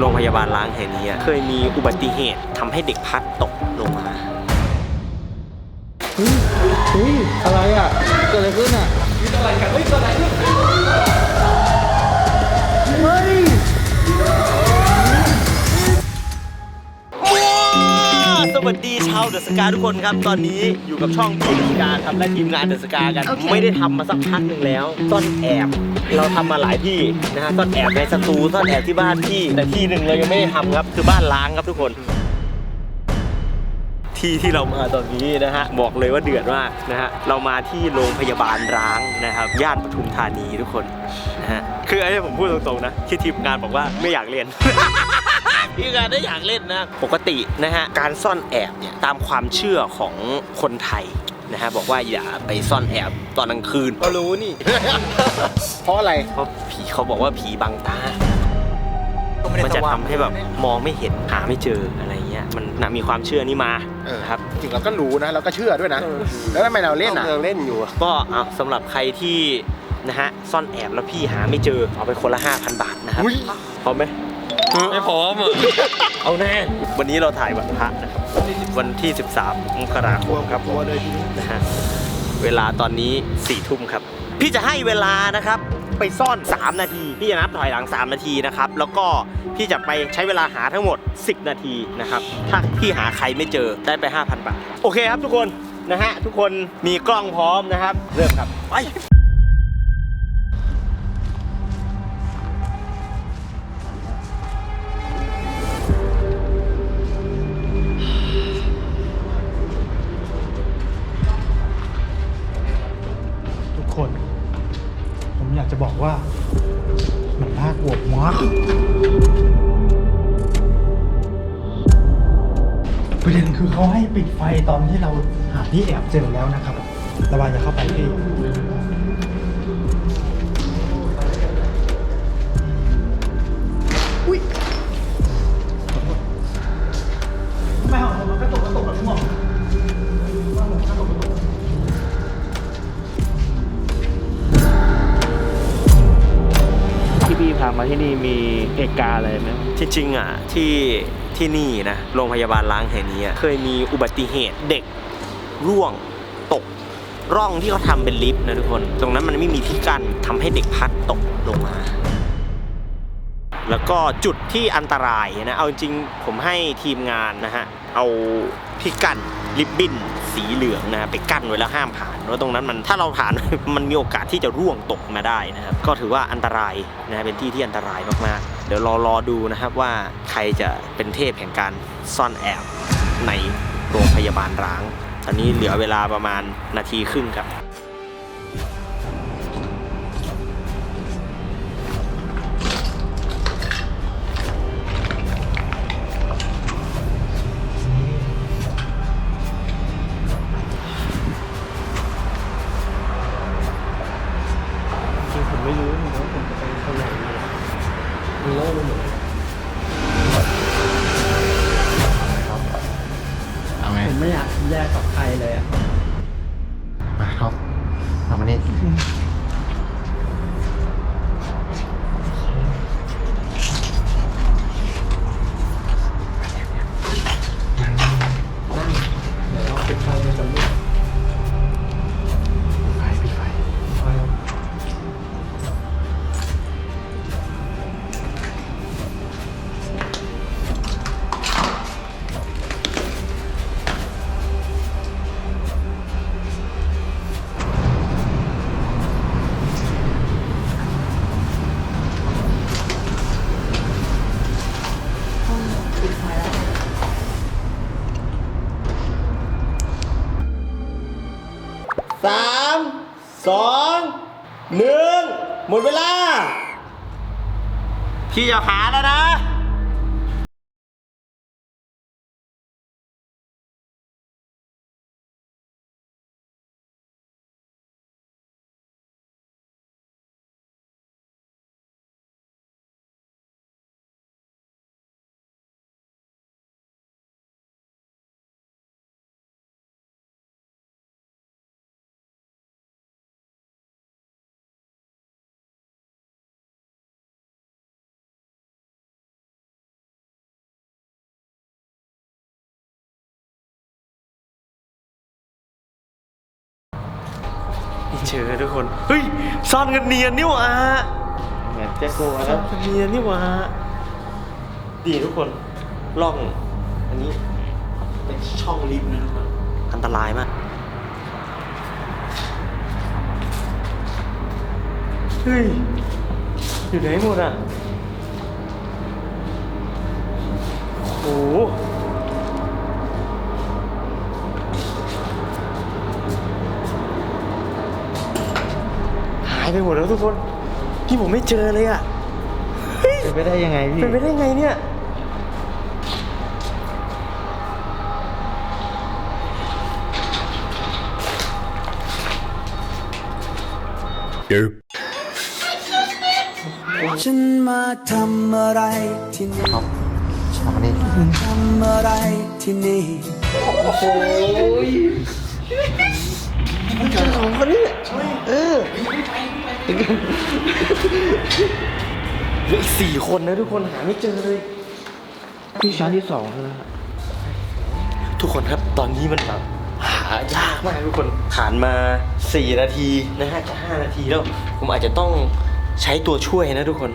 โรงพยาบาลล้างแห่งนี้อะเคยมีอุบัติเหตุทำให้เด็กพลัดตกลงมาเฮ้ยเฮ้ยอะไรอะ เกิดอะไรขึ้นอะเสวัสดีชาวเดอะสกาทุกคนครับ ตอนนี้อยู่กับช่องพี่เดอะสกาครับและทีมงานเดอะสกากันโอเคไม่ได้ทำมาสักพักหนึ่งแล้วซ่อนแอบเราทำมาหลายที่นะฮะซ่อนแอบในสตูซ่อนแอบที่บ้านพี่แต่ที่หนึ่งเรายังไม่ได้ทำครับ คือบ้านล้างครับทุกคน ที่ที่เรามาตอนนี้นะฮะบอกเลยว่าเดือดมากนะฮะเรามาที่โรงพยาบาลร้างนะครับย่านปทุมธานีทุกคนนะฮะคือไอ้ผมพูดตรงๆนะที่ทีมงานบอกว่าไม่อยากเรียน พี่งานได้อยากเล่นนะ ปกตินะฮะการซ่อนแอบเนี่ยตามความเชื่อของคนไทยนะฮะบอกว่าอย่าไปซ่อนแอบตอนกลางคืนก็รู้นี่ เพราะอะไรเพราะผีเขาบอกว่าผีบังตา มันจะทำให้แบบมองไม่เห็นหาไม่เจออะไรเงี้ยมันนะมีความเชื่อนี้มาเออ นะครับ จริงเราก็รู้นะ เราก็เชื่อด้วยนะ แล้วทำไมเราเล่นอะ เล่นอยู่ก็เอาสำหรับใครที่นะฮะซ่อนแอบแล้วพี่หาไม่เจอเอาไปคนละ 5,000 บาทนะครับอุ๊ย พร้อมไหม ไม่พร้อมอะเอาแน่ วันนี้เราถ่ายวันพระนะครับ วันที่ 13มกราคมครับผมนะฮะเวลาตอนนี้4ทุ่มครับ พี่จะให้เวลานะครับ ไปซ่อน 3 นาที พี่จะนับถอยหลัง 3 นาทีนะครับ แล้วก็พี่จะไปใช้เวลาหาทั้งหมด 10 นาทีนะครับ ถ้าพี่หาใครไม่เจอได้ไป 5,000 บาท โอเคครับทุกคนนะฮะทุกคนมีกล้องพร้อมนะครับ เริ่มครับไป จะบอกว่า มันน่ากลัวมากประเด็นคือเขาให้ปิดไฟตอนที่เราหาที่แอบเจอแล้วนะครับระวังอย่าเข้าไปพี่อุ้ยไม่เอมมันก็ตกกระตกแบบง่วง ที่พี่พามาที่นี่มีเหตุการณ์อะไรไหมจริงๆอะที่ที่นี่นะโรงพยาบาลล้างแห่งนี้อะเคยมีอุบัติเหตุเด็กร่วงตกร่องที่เขาทำเป็นลิฟต์นะทุกคน ตรงนั้นมันไม่มีที่กั้นทำให้เด็กพลัดตกลงมา แล้วก็จุดที่อันตรายนะเอาจริงผมให้ทีมงานนะฮะเอาที่กั้นริบบิ้น สีเหลืองนะไปกั้นไว้แล้วห้ามผ่านเพราะตรงนั้นมันถ้าเราผ่านมันมีโอกาสที่จะร่วงตกมาได้นะครับก็ถือว่าอันตรายนะฮะเป็นที่ที่อันตรายมากๆเดี๋ยวรอรอดูนะครับว่าใครจะเป็นเทพแห่งการซ่อนแอบในโรงพยาบาลร้างตอนนี้เหลือเวลาประมาณนาทีครึ่งครับ เอามานี่ สองหนึ่งหมดเวลา พี่จะหาแล้วนะ จอทุกคน เฮ้ยซ่อนกันเนียนนี่หว่าเหมือนแจ็คโก้ซ่แล้อวนกันเนียนนี่หว่าดีทุกคนล่องอันนี้เป็นช่องลิฟต์นะทุกคนอันตรายมากเฮ้ยอยู่ไหนหมดอะโอ้โห ไปหมดแล้วทุกคนที่ผมไม่เจอเลยอะเฮ้ยเป็นไปได้ยังไงพี่เป็นไปได้ไงเนี่ยฉันมาทำอะไรที่นี่ทำอะไรที่นี่เหลืออีกสี่คนนะทุกคนหาไม่เจอเลยพี่ชั้นที่สองแล้วนะฮะทุกคนครับตอนนี้มันแบบหายากมากทุกคนผ่านมา 4 นาทีนะฮะจะ5นาทีแล้ว ผมอาจจะต้องใช้ตัวช่วยนะทุกคน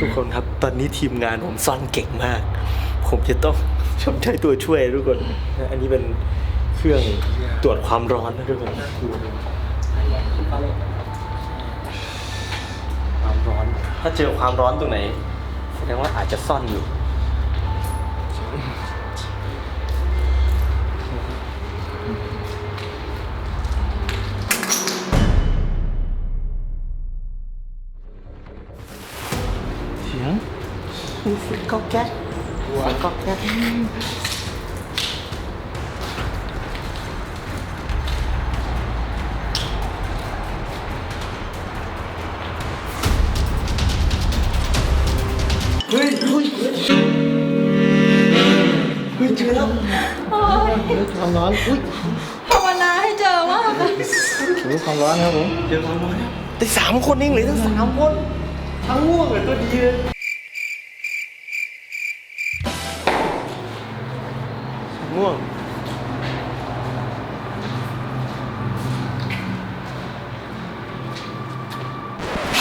ทุกคนครับตอนนี้ทีมงานผมซ่อนเก่งมาก ผมจะต้องชอบใช้ตัวช่วยทุกคนนะอันนี้เป็น เครื่องตรวจความร้อนนะทุกคนความร้อน ถ้าเจอความร้อนตรงไหน แสดงว่าอาจจะซ่อนอยู่ เสียงก็แก๊กก็แก๊ก ฮ้ยเฮ้ยเจอแล้วความร้อนอุ้ยภาวนาให้เจอว่าโอ้ความร้อนครับผมเจอความร้อนแต่สามคนเองเลือทั้งสามคนทั้งง่วงเลยตัวดีเลยง่วง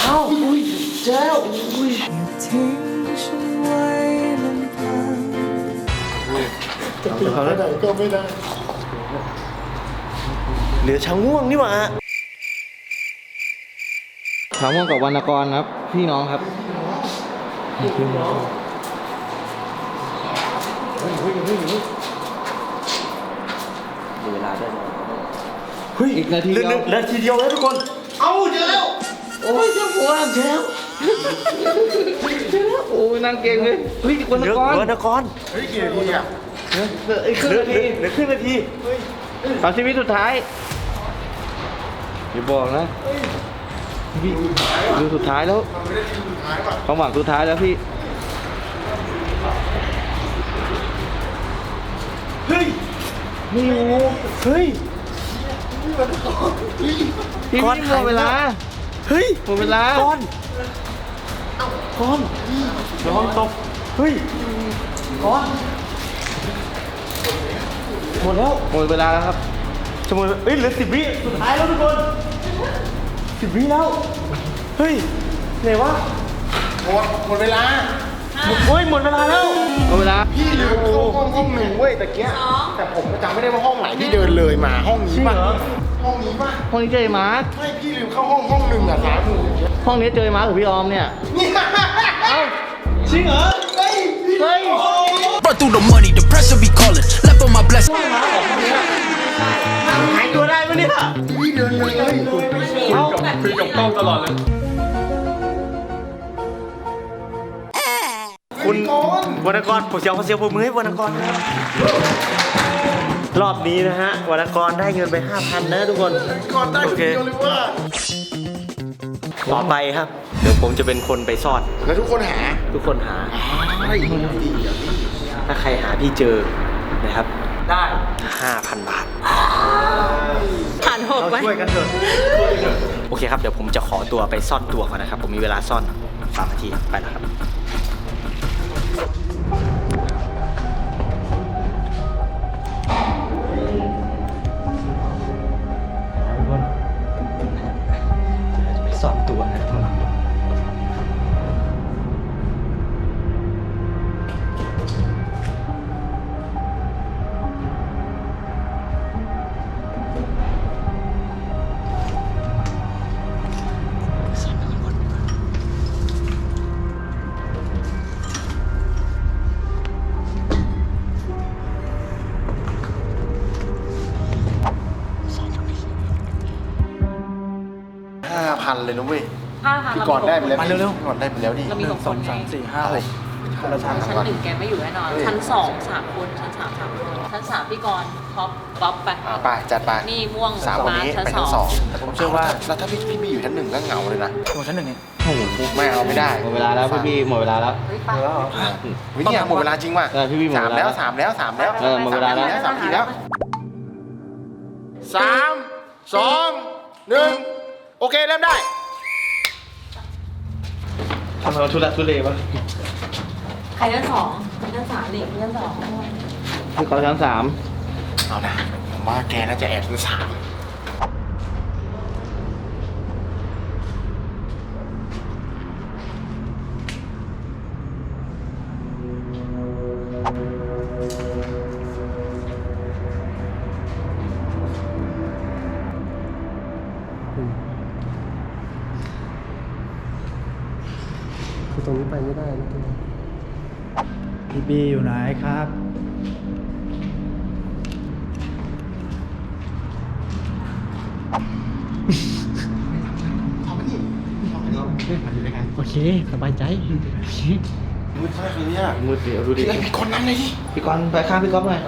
เอ้าอุ้ยเจ้าอุ้ย ไว้ลำพังเขาแล้วเหลือชาวง่วงนี่หว่าถามว่ากับวรรณกรครับ พี่น้องครับมีเวลาได้ไหมเฮ้ยอีกนาทีเหลือเดียวเหลือนาทีเดียวแล้วทุกคน เอาเจอแล้ว โอ้ยเจ้าหัวเจ้า โอ้ยนางเก่งเลยเฮ้ยวรรณเหลือกรวรรณกรเหลืออีกครึ่งเหลือนาเหลืทีอเหลือครึ่งนาทีสามสิบวิสุดท้ายอย่าบอกนะพี่ดูสุดท้ายแล้วความหวังสุดท้ายแล้วพี่เฮ้ยไม่รู้เฮ้ยพี่ก่อนหมดเวลาเฮ้ยหมดเวลาก้อน ก้อนระวังตก เฮ้ยก้อนหมดแล้ว หมดเวลาแล้วครับจะหมดเอ้ยเหลือสิบวิสุดท้ายแล้วทุกคนสิบวิแล้ว เฮ้ยไหนวะหมดหมดเวลาหมดเฮ้ยหมดเวลาแล้วหมดเวลา พี่ลืมเข้าห้องห้องหนึ่งเว้ยตะเกียแต่ผมก็จำไม่ได้ว่าห้องไหนพี่เดินเลยมาห้องนี้ป่ะจริงเหรอห้องนี้ป่ะห้องนี้เจอมาร์คไม่พี่ลืมเข้าห้องห้องหนึ่งอะซ้ายมือเนี่ยห้องนี้เจอมาร์คหรือพี่ออมเนี่ย จริงเหรอเฮ้ย Run through the money, the pressure be calling. Left on my blessing. หายตัวได้ปะเนี่ยพี่เดินเลยคุยกับกล้องตลอดเลย คุณวรรณกรผมเสียงขอเสียงผมมือให้วรรณกรครับรอบนี้นะฮะวรรณกรได้เงินไป5,000นะทุกคน ก่อนได้โอคนเคเดียวเลยว่า ต่อไปครับเดี๋ยวผมจะเป็นคนไปซ่อน แล้วทุกคนหาทุกคนหา ไอ้ดีอะถ้าใครหาพี่เจอนะครับ ได้ 5,000 บาท ผ่านหกเราไว้ช่วยกันเถอะ โอเคครับ เดี๋ยวผมจะขอตัวไปซ่อนตัวก่อนนะครับ ผมมีเวลาซ่อนสามนาที ไปแล้วครับ นเลยนะเว้ยห้าพันพี่เรากรณ์ได้ไปแล้วมาเร็วๆพี่กรณ์ได้ไปแล้วดิ เรามีหกคนไงสี่ห้าหกคนละชั้นชั้นหนึ่งแกไม่อยู่แน่นอน ชั้นสองสามคน ชั้นสามสามคน ชั้นสามพี่กรณ์ท็อปบ๊อบไปอ่าไปจัดไปนี่ม่วงสามคนนี้ชั้นไปชั้นสสอองงแต่ผมเชื่อว่าแล้วถ้าพี่พี่บีอยู่ชั้นหนึ่งก็เหงาเลยนะตัวชั้นหนึ่งเนี่ยโอ้โหไม่เอาไม่ได้หมดเวลาแล้วพี่พี่หมดเวลาแล้วเฮ้ยไปวิเนี่ยหมดเวลาจริงว่ะเออพี่บีหมดสามเวลาแล้วสามแล้วสามแล้วเออหมดเวลาแล้วสามทีแล้วสามสองหนึ่ง โอเคเริ่มได้ทำไมเราทุลักทุเลวะใครชั้นสองชั้นสามหลิงชั้นสองพี่กอชั้นสามเอานะผมว่าแกน่าจะแอบชั้นสาม บีอยู่ไหนครับโอเค สบายใจ มืดใช่ไหมเนี่ยมืดเดี๋ยวดูดิ พี่ไอพี่คนนั้นเลยดิพี่กอนไปข้างพี่ก๊อฟหน่อย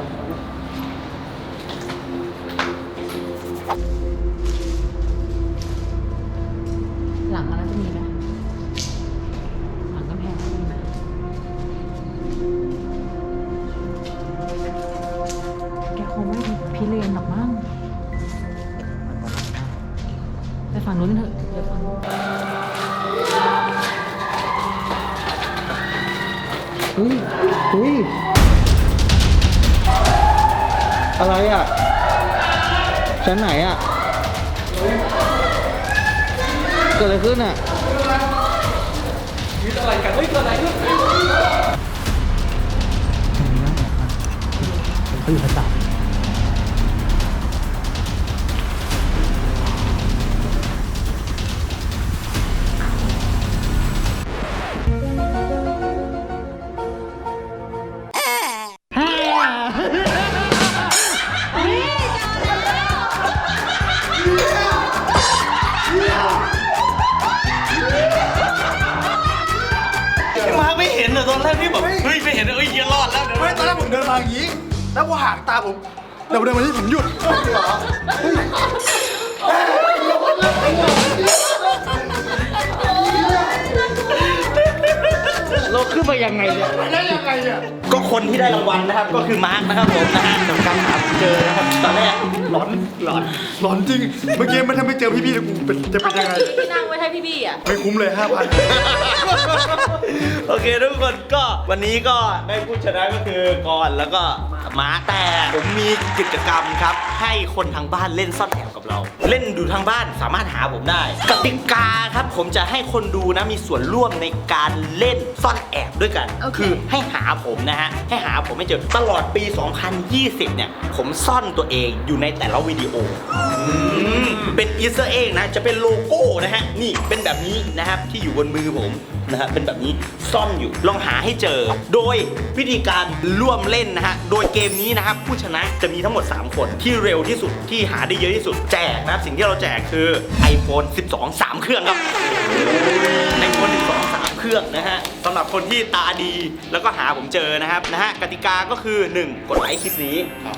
ฝั่งนู้นเถอะเดี๋ยวฝั่งนู้นเฮ้ยเฮ้ยอะไรอะ ชั้นไหนอะ เกิดอะไรขึ้นอะเขาอยู่ชั้นสาม เราขึ้นไปยังไงเนี่ยได้ยังไงเนี่ยก็คนที่ได้รางวัลนะครับ ก็คือมาร์คนะครับผมนะฮะกับการหาเจอนะครับตอนแรกร้อนร้อนหลอนจริง เมื่อกี้มันถ้าไม่เจอพี่ๆแล้วกูเป็นจะเป็นยังไง ที่นั่งไว้ให้พี่บี้อะ ไม่คุ้มเลยห้าพันโอเคทุกคนก็วันนี้ก็ได้ผู้ชนะก็คือกอนแล้วก็มา ร์คแต่ผมมีกิจกรรมครับ ให้คนทางบ้านเล่นซ่อนแอบกับเรา เล่นดูทางบ้านสามารถหาผมได้กติกาครับผมจะให้คนดูนะมีส่วนร่วมในการเล่นซ่อนแอบด้วยกัน โอเค คือให้หาผมนะฮะให้หาผมไม่เจอตลอดปี 2020 เนี่ย ผมซ่อนตัวเองอยู่ในแต่ละวิดีโอ เป็นอีสเตอร์เองนะ จะเป็นโลโก้นะฮะ นี่เป็นแบบนี้นะครับที่อยู่บนมือผมนะฮะ เป็นแบบนี้ซ่อนอยู่ ลองหาให้เจอ โดยวิธีการร่วมเล่นนะฮะ โดยเกมนี้นะครับผู้ชนะจะมีทั้งหมด 3 คนที่เร็วที่สุดที่หาได้เยอะที่สุดแจกนะครับสิ่งที่เราแจกคือ iPhone 12 3 เครื่องครับไอโฟน12 เครื่องนะฮะสำหรับคนที่ตาดีแล้วก็หาผมเจอนะครับนะฮะกติกาก็คือ 1 กดไลค์คลิปนี้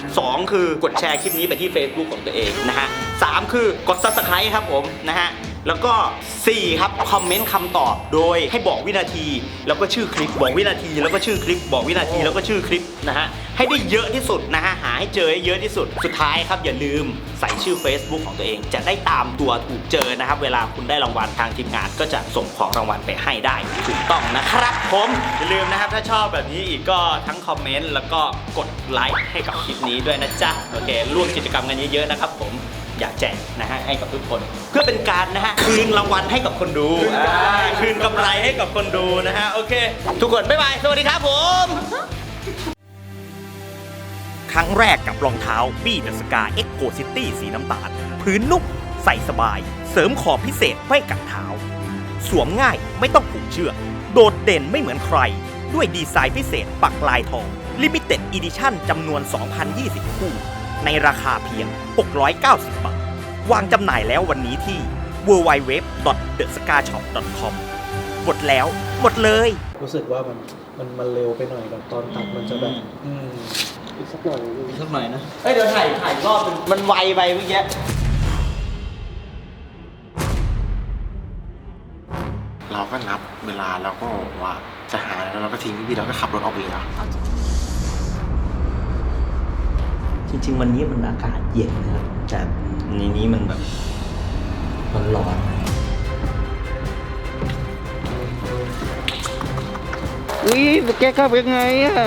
2 คือกดแชร์คลิปนี้ไปที่ Facebook ของตัวเองนะฮะ3คือกด Subscribe ครับผมนะฮะแล้วก็ 4 ครับ คอมเมนต์คำตอบโดยให้บอกวินาที แล้วก็ชื่อคลิปบอกวินาที แล้วก็ชื่อคลิปบอกวินาทีแล้วก็ชื่อคลิปนะฮะ ให้ได้เยอะที่สุดนะฮะหาให้เจอให้เยอะที่สุด สุดท้ายครับอย่าลืมใส่ชื่อ Facebook ของตัวเอง จะได้ตามตัวถูกเจอนะครับ เวลาคุณได้รางวัลทางทีมงาน ก็จะส่งของรางวัลไปให้ได้ถูกต้องนะครับผมอย่าลืมนะครับถ้าชอบแบบนี้อีกก็ทั้งคอมเมนต์แล้วก็กดไลค์ให้กับคลิปนี้ด้วยนะจ๊ะโอเคร่วมกิจกรรมกันเยอะๆนะครับผมอยากแจกนะฮะให้กับทุกคน เพื่อเป็นการนะฮะคืนรางวัลให้กับคนดูอ่าคืนกำไรให้กับคนดูนะฮะโอเค ทุกคนบ๊ายบายสวัสดีครับผม ครั้งแรกกับรองเท้าบี้เดอสกาเอ็กโกซิตี้สีน้ำตาลพื้นนุ่มใส่สบาย เสริมขอบพิเศษไม่กัดเท้า สวมง่ายไม่ต้องผูกเชือก โดดเด่นไม่เหมือนใคร ด้วยดีไซน์พิเศษปักลายทอง Limited Edition จำนวน 2,020 คู่ ในราคาเพียง 690 บาท วางจำหน่ายแล้ววันนี้ที่ www.thescarshop.com หมดแล้ว หมดเลย รู้สึกว่ามันมันมันเร็วไปหน่อยแบบตอนตัดมันจะแบบอืม อีกสักหน่อยอีกสักหน่อยนะ เฮ้ยเดี๋ยวถ่ายถ่ายรอบนึงมันไวไปเมื่อกี้ เราก็นับเวลาแล้วก็ว่าจะหาแล้วเราก็ทิ้งพี่เราก็ขับรถออกไปแล้วจริงๆ วันนี้มันอากาศเย็นนะครับแต่ในนี้มันแบบมันร้อนอุ้ยแกขับยังไงอะ